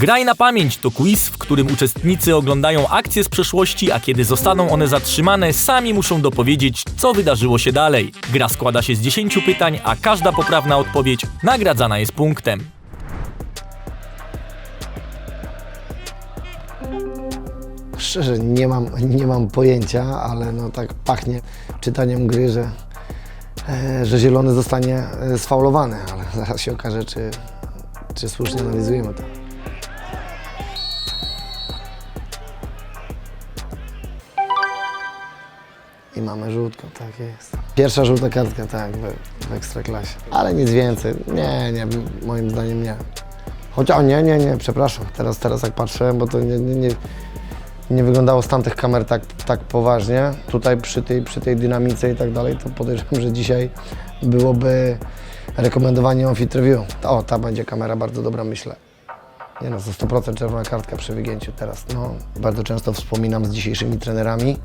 Graj na pamięć to quiz, w którym uczestnicy oglądają akcje z przeszłości, a kiedy zostaną one zatrzymane, sami muszą dopowiedzieć, co wydarzyło się dalej. Gra składa się z 10 pytań, a każda poprawna odpowiedź nagradzana jest punktem. Szczerze, nie mam, nie mam pojęcia, ale no tak pachnie czytaniem gry, że, e, że zielony zostanie e, sfaulowany, ale zaraz się okaże, czy, czy słusznie analizujemy to. Mamy żółtką, tak jest. Pierwsza żółta kartka, tak, w, w Ekstraklasie. Ale nic więcej. Nie, nie, moim zdaniem nie. Chociaż, o nie, nie, nie, przepraszam. Teraz, teraz jak patrzę, bo to nie, nie, nie, nie wyglądało z tamtych kamer tak, tak poważnie. Tutaj przy tej, przy tej dynamice i tak dalej, to podejrzewam, że dzisiaj byłoby rekomendowanie review. O, ta będzie kamera bardzo dobra, myślę. Nie no, za 100% czerwona kartka przy wygięciu teraz. No, bardzo często wspominam z dzisiejszymi trenerami,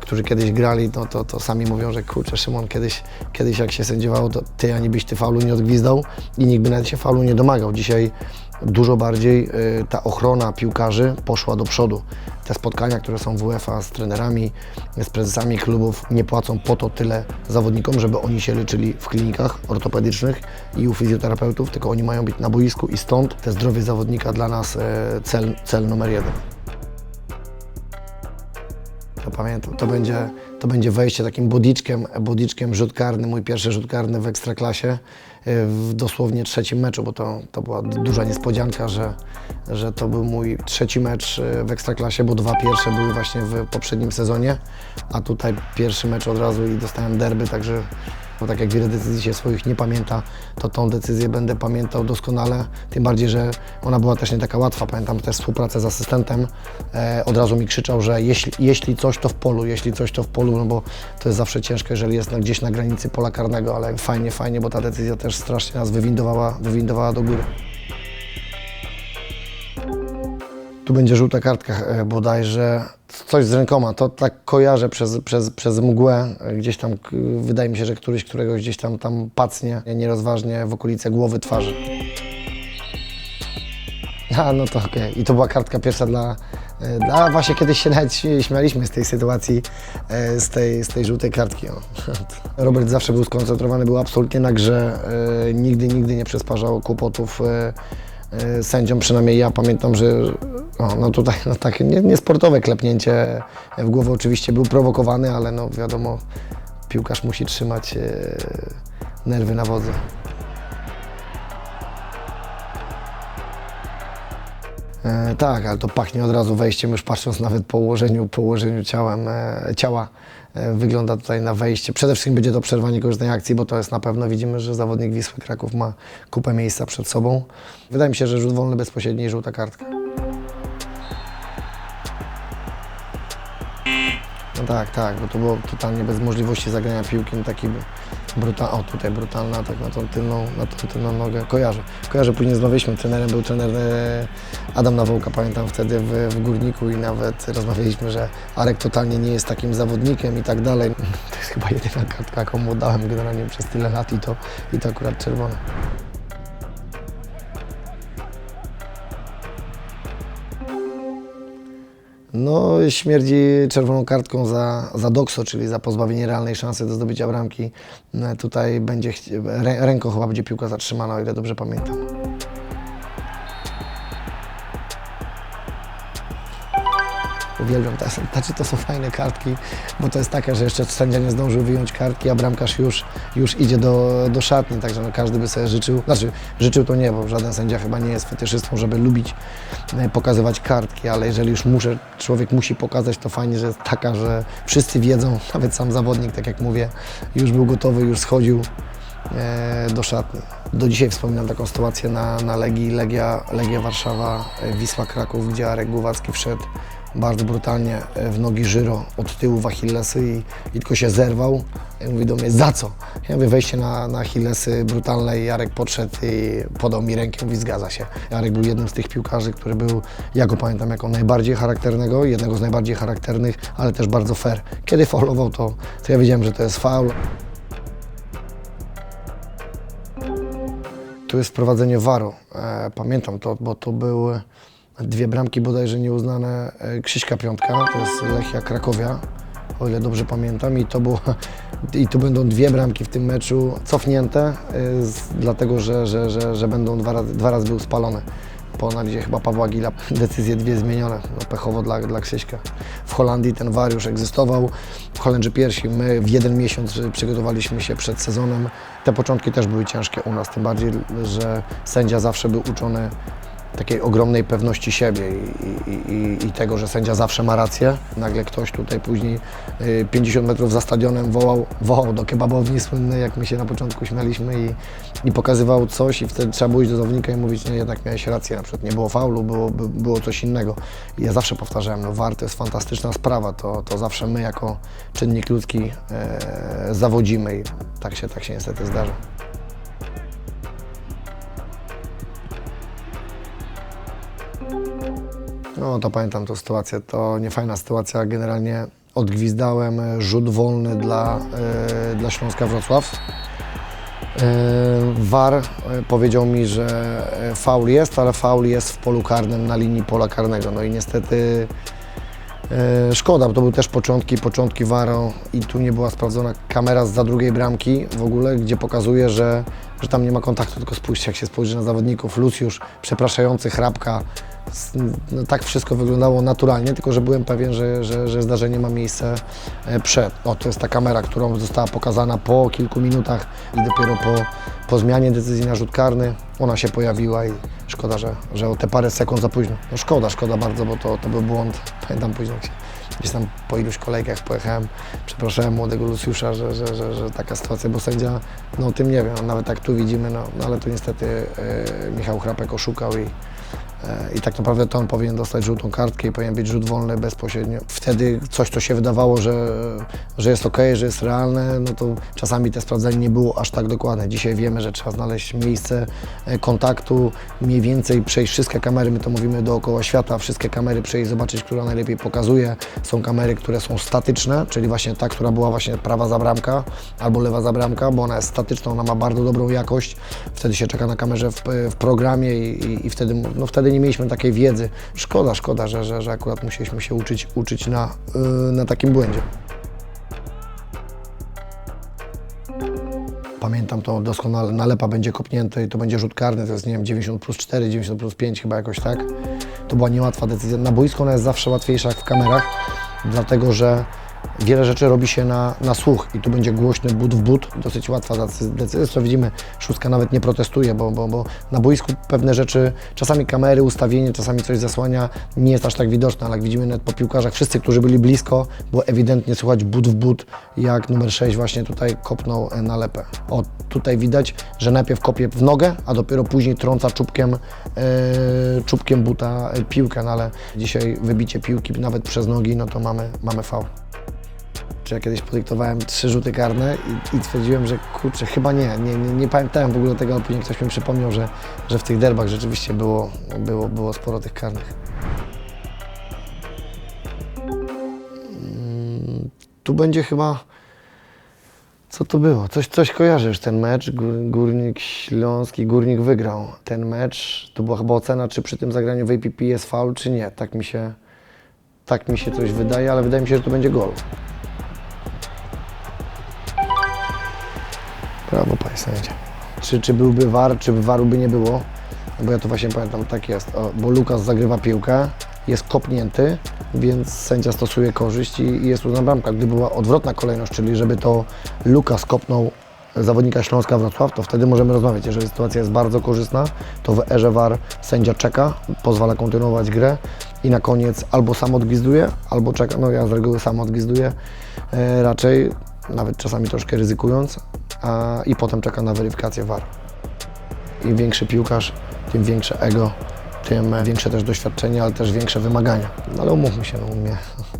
którzy kiedyś grali, no, to, to sami mówią, że kurczę Szymon, kiedyś, kiedyś jak się sędziowało, to ty ani byś ty faulu nie odgwizdał i nikt by nawet się faulu nie domagał. Dzisiaj dużo bardziej y, ta ochrona piłkarzy poszła do przodu. Te spotkania, które są w UEFA z trenerami, z prezesami klubów, nie płacą po to tyle zawodnikom, żeby oni się leczyli w klinikach ortopedycznych i u fizjoterapeutów, tylko oni mają być na boisku i stąd te zdrowie zawodnika dla nas e, cel, cel numer jeden. To pamiętam, to będzie, to będzie wejście takim bodiczkiem, bodiczkiem rzut karny, mój pierwszy rzut karny w Ekstraklasie y, w dosłownie trzecim meczu, bo to, to była duża niespodzianka, że, że to był mój trzeci mecz y, w Ekstraklasie, bo dwa pierwsze były właśnie w poprzednim sezonie, a tutaj pierwszy mecz od razu i dostałem derby, także bo tak jak wiele decyzji się swoich nie pamięta, to tą decyzję będę pamiętał doskonale. Tym bardziej, że ona była też nie taka łatwa. Pamiętam też współpracę z asystentem. E, od razu mi krzyczał, że jeśli, jeśli coś to w polu, jeśli coś to w polu, no bo to jest zawsze ciężko, jeżeli jest na, gdzieś na granicy pola karnego, ale fajnie, fajnie, bo ta decyzja też strasznie nas wywindowała, wywindowała do góry. Tu będzie żółta kartka e, bodajże. Coś z rękoma, to tak kojarzę przez, przez, przez mgłę. Gdzieś tam, wydaje mi się, że któryś któregoś gdzieś tam, tam pacnie nierozważnie w okolice głowy, twarzy. A, no to okej. I to była kartka pierwsza dla, e, dla... Właśnie kiedyś się nawet śmialiśmy z tej sytuacji, e, z tej, z tej żółtej kartki. Robert zawsze był skoncentrowany, był absolutnie na grze. Nigdy, nigdy nie przysparzał kłopotów sędziom. Przynajmniej ja pamiętam, że o, no tutaj no takie nie- niesportowe klepnięcie w głowę oczywiście był prowokowany, ale no wiadomo, piłkarz musi trzymać e, nerwy na wodzy. E, tak, ale to pachnie od razu wejściem, już patrząc nawet po ułożeniu, po ułożeniu ciałem, e, ciała. E, wygląda tutaj na wejście. Przede wszystkim będzie to przerwanie korzystnej akcji, bo to jest na pewno, widzimy, że zawodnik Wisły Kraków ma kupę miejsca przed sobą. Wydaje mi się, że rzut wolny bezpośredni i żółta kartka. No tak, tak, bo to było totalnie bez możliwości zagrania piłki, no taki o tutaj brutalny atak na tą tylną, na tą tylną nogę, kojarzę. Kojarzę, później rozmawialiśmy, trenerem był trener e, Adam Nawołka, pamiętam wtedy w, w Górniku i nawet rozmawialiśmy, że Arek totalnie nie jest takim zawodnikiem i tak dalej. To jest chyba jedyna kartka, jaką mu dałem generalnie przez tyle lat i to, i to akurat czerwona. No, śmierdzi czerwoną kartką za, za dokso, czyli za pozbawienie realnej szansy do zdobycia bramki. E, Tutaj będzie, ręką chyba będzie piłka zatrzymana, o ile dobrze pamiętam. Uwielbiam te, znaczy to są fajne kartki, bo to jest taka, że jeszcze sędzia nie zdążył wyjąć kartki, a bramkarz już, już idzie do, do szatni, także no każdy by sobie życzył, znaczy życzył to nie, bo żaden sędzia chyba nie jest fetyszystą, żeby lubić e, pokazywać kartki, ale jeżeli już muszę, człowiek musi pokazać, to fajnie, że jest taka, że wszyscy wiedzą, nawet sam zawodnik, tak jak mówię, już był gotowy, już schodził e, do szatni. Do dzisiaj wspominam taką sytuację na, na Legii, Legia, Legia Warszawa, e, Wisła Kraków, gdzie Arek Głowacki wszedł bardzo brutalnie e, w nogi Żyro od tyłu w Achillesy i, i tylko się zerwał. I mówi do mnie, za co? Ja mówię, wejście na, na Achillesy brutalne i Jarek podszedł i podał mi rękę, mówi, zgadza się. Jarek był jednym z tych piłkarzy, który był, ja go pamiętam jako najbardziej charakternego, jednego z najbardziej charakternych, ale też bardzo fair. Kiedy faulował, to, to ja wiedziałem, że to jest faul. Tu jest wprowadzenie waru. E, pamiętam to, bo to były dwie bramki bodajże nieuznane e, Krzyśka Piątka, to jest Lechia Krakowia, o ile dobrze pamiętam. I to, było, i tu będą dwie bramki w tym meczu cofnięte, e, dlatego że, że, że, że będą dwa razy, dwa razy był spalony. Po analizie chyba Pawła Gila decyzje dwie zmienione, no pechowo dla, dla Krzyśka. W Holandii ten war już egzystował, Holendrzy pierwsi, my w jeden miesiąc przygotowaliśmy się przed sezonem. Te początki też były ciężkie u nas, tym bardziej, że sędzia zawsze był uczony takiej ogromnej pewności siebie i, i, i, tego, że sędzia zawsze ma rację. Nagle ktoś tutaj później y, 50 metrów za stadionem wołał, wołał do kebabowni słynnej, jak my się na początku śmialiśmy i, i pokazywał coś i wtedy trzeba było iść do zawodnika i mówić, nie, jednak miałeś rację, na przykład nie było faulu, było, by- było coś innego. I ja zawsze powtarzałem, no VAR jest fantastyczna sprawa, to, to zawsze my jako czynnik ludzki e, zawodzimy i tak się, tak się niestety zdarza. No to pamiętam tą sytuację, to niefajna sytuacja. Generalnie odgwizdałem rzut wolny dla, e, dla Śląska Wrocław. E, VAR e, powiedział mi, że faul jest, ale faul jest w polu karnym na linii pola karnego. No i niestety e, szkoda, bo to były też początki, początki VAR-u i tu nie była sprawdzona kamera z za drugiej bramki w ogóle, gdzie pokazuje, że, że tam nie ma kontaktu, tylko spójrzcie, jak się spojrzy na zawodników, Lucjusz przepraszający, chrapka, tak wszystko wyglądało naturalnie, tylko że byłem pewien, że, że, że zdarzenie ma miejsce e, przed. O, to jest ta kamera, którą została pokazana po kilku minutach i dopiero po, po zmianie decyzji na rzut karny ona się pojawiła i szkoda, że, że o te parę sekund za późno. No szkoda, szkoda bardzo, bo to, to był błąd. Pamiętam później, gdzieś tam po iluś kolejkach pojechałem, przepraszałem młodego Lucjusza, że, że, że, że taka sytuacja, bo sędzia no o tym nie wie, no, nawet tak tu widzimy, no, no ale tu niestety e, Michał Chrapek oszukał i, I tak naprawdę to on powinien dostać żółtą kartkę i powinien być rzut wolny bezpośrednio. Wtedy coś, co się wydawało, że, że jest ok, że jest realne, no to czasami te sprawdzenie nie było aż tak dokładne. Dzisiaj wiemy, że trzeba znaleźć miejsce e, kontaktu, mniej więcej przejść wszystkie kamery, my to mówimy dookoła świata, wszystkie kamery przejść, zobaczyć, która najlepiej pokazuje. Są kamery, które są statyczne, czyli właśnie ta, która była właśnie prawa za bramka albo lewa za bramka, bo ona jest statyczna, ona ma bardzo dobrą jakość. Wtedy się czeka na kamerze w, w programie i, i, i wtedy, no wtedy nie mieliśmy takiej wiedzy. Szkoda, szkoda, że, że, że akurat musieliśmy się uczyć, uczyć na, yy, na takim błędzie. Pamiętam to doskonale, nalepa będzie kopnięty i to będzie rzut karny, to jest nie wiem 90 plus 4, 90 plus 5 chyba jakoś tak. To była niełatwa decyzja. Na boisku ona jest zawsze łatwiejsza jak w kamerach, dlatego że wiele rzeczy robi się na, na słuch i tu będzie głośny but w but, dosyć łatwa decy- decyzja. Co widzimy, szóstka nawet nie protestuje, bo, bo, bo na boisku pewne rzeczy, czasami kamery, ustawienie, czasami coś zasłania, nie jest aż tak widoczne, ale jak widzimy nawet po piłkarzach, wszyscy, którzy byli blisko, było ewidentnie słychać but w but, jak numer 6 właśnie tutaj kopnął e, na lepę. O, tutaj widać, że najpierw kopie w nogę, a dopiero później trąca czubkiem, e, czubkiem buta e, piłkę, no ale dzisiaj wybicie piłki nawet przez nogi, no to mamy, mamy faul. Czy ja kiedyś podyktowałem trzy rzuty karne i, i stwierdziłem, że kurczę, chyba nie, nie, nie, nie pamiętałem w ogóle tego, ale później ktoś mi przypomniał, że, że w tych derbach rzeczywiście było, było, było sporo tych karnych. Mm, Tu będzie chyba. Co to było? Coś, coś kojarzysz ten mecz? Gór- Górnik Śląski, Górnik wygrał ten mecz. To była chyba ocena, czy przy tym zagraniu w APP jest faul, czy nie. Tak mi się, tak mi się coś wydaje, ale wydaje mi się, że to będzie gol. Sędzia. Czy, czy byłby war, czy waru by nie było? Bo ja to właśnie pamiętam, tak jest. O, bo Lukas zagrywa piłkę, jest kopnięty, więc sędzia stosuje korzyść i, i jest uznana bramka. Gdyby była odwrotna kolejność, czyli żeby to Lukas kopnął zawodnika Śląska Wrocław, to wtedy możemy rozmawiać. Jeżeli sytuacja jest bardzo korzystna, to w erze VAR sędzia czeka, pozwala kontynuować grę i na koniec albo sam odgwizduje, albo czeka, no ja z reguły sam odgwizduję e, raczej, nawet czasami troszkę ryzykując, a, i potem czeka na weryfikację VAR. Im większy piłkarz, tym większe ego, tym większe też doświadczenie, ale też większe wymagania. No ale umówmy się, no, u, mnie,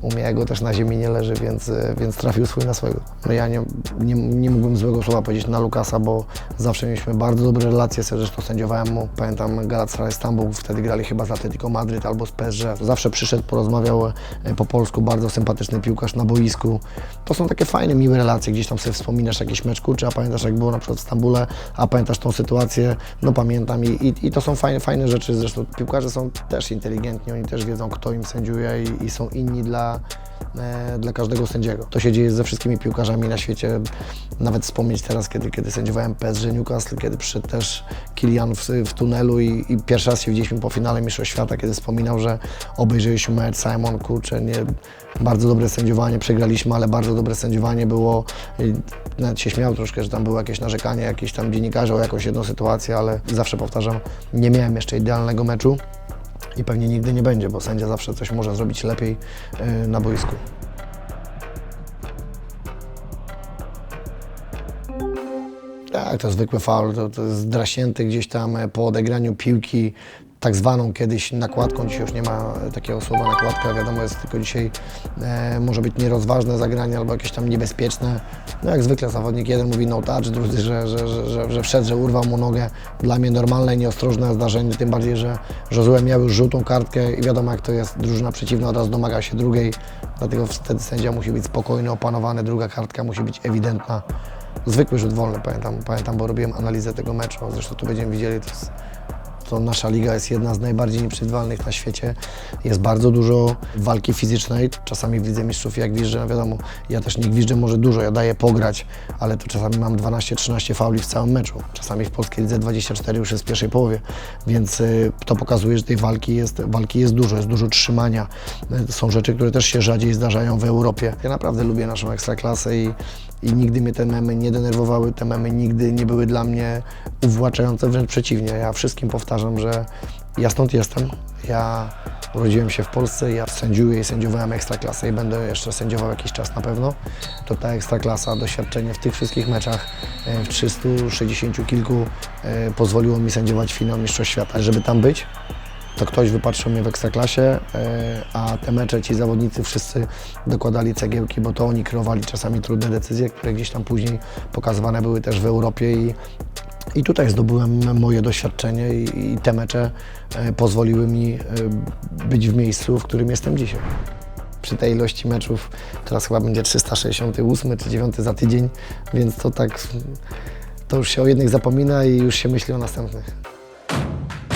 U mnie ego też na ziemi nie leży, więc, e, więc trafił swój na swojego. No ja nie, nie, nie mógłbym złego słowa powiedzieć na Lukasa, bo zawsze mieliśmy bardzo dobre relacje, zresztą sędziowałem mu. Pamiętam Galatasaray Stambuł, wtedy grali chyba z Atletico Madryt albo z PSG. Zawsze przyszedł, porozmawiał e, po polsku, bardzo sympatyczny piłkarz na boisku. To są takie fajne, miłe relacje, gdzieś tam sobie wspominasz jakiś mecz, kurczę, a pamiętasz jak było na przykład w Stambule, a pamiętasz tą sytuację, no pamiętam i, i, i to są fajne, fajne rzeczy, zresztą piłkarze są też inteligentni, oni też wiedzą kto im sędziuje i, i są inni dla, e, dla każdego sędziego. To się dzieje ze wszystkimi piłkarzami na świecie, nawet wspomnieć teraz, kiedy, kiedy sędziowałem PSG Newcastle, kiedy przyszedł też Kilian w, w tunelu i, i pierwszy raz się widzieliśmy po finale Mistrzostw Świata, kiedy wspominał, że obejrzeliśmy mecz, Simon, kurczę, nie, bardzo dobre sędziowanie, przegraliśmy, ale bardzo dobre sędziowanie było, I nawet się śmiał troszkę, że tam było jakieś narzekanie, jakieś tam dziennikarze o jakąś jedną sytuację, ale zawsze powtarzam, nie miałem jeszcze idealnego meczu i pewnie nigdy nie będzie, bo sędzia zawsze coś może zrobić lepiej yy, na boisku. Tak, to zwykły faul, to, to jest draśnięty gdzieś tam e, po odegraniu piłki, tak zwaną kiedyś nakładką, dzisiaj już nie ma takiego słowa nakładka, wiadomo jest tylko dzisiaj e, może być nierozważne zagranie albo jakieś tam niebezpieczne. No jak zwykle zawodnik jeden mówi no touch, drudzy, że, że, że, że, że wszedł, że urwał mu nogę. Dla mnie normalne nieostrożne zdarzenie, tym bardziej, że Josue miał już żółtą kartkę i wiadomo jak to jest, drużyna przeciwna od razu domaga się drugiej, dlatego wtedy sędzia musi być spokojny, opanowany, druga kartka musi być ewidentna. Zwykły rzut wolny, pamiętam, pamiętam, bo robiłem analizę tego meczu, zresztą tu będziemy widzieli, to jest to nasza liga jest jedna z najbardziej nieprzewidywalnych na świecie. Jest bardzo dużo walki fizycznej. Czasami w Lidze Mistrzów jak gwiżdżę, no wiadomo, ja też nie gwiżdżę może dużo, ja daję pograć, ale to czasami mam 12-13 fauli w całym meczu. Czasami w polskiej lidze 24 już jest w pierwszej połowie, więc y, to pokazuje, że tej walki jest, walki jest dużo, jest dużo trzymania. Y, Są rzeczy, które też się rzadziej zdarzają w Europie. Ja naprawdę lubię naszą ekstraklasę i, i nigdy mnie te memy nie denerwowały, te memy nigdy nie były dla mnie uwłaczające, wręcz przeciwnie. Ja wszystkim powtarzam, że ja stąd jestem, ja urodziłem się w Polsce, ja sędziuję i sędziowałem ekstraklasę i będę jeszcze sędziował jakiś czas na pewno. To ta ekstraklasa, doświadczenie w tych wszystkich meczach, e, w 360 kilku, e, pozwoliło mi sędziować finał Mistrzostw Świata. Żeby tam być, to ktoś wypatrzył mnie w ekstraklasie, e, a te mecze ci zawodnicy wszyscy dokładali cegiełki, bo to oni kreowali czasami trudne decyzje, które gdzieś tam później pokazywane były też w Europie i, i tutaj zdobyłem moje doświadczenie i, i te mecze e, pozwoliły mi e, być w miejscu, w którym jestem dzisiaj. Przy tej ilości meczów teraz chyba będzie 368 czy 9 za tydzień, więc to tak, to już się o jednych zapomina i już się myśli o następnych.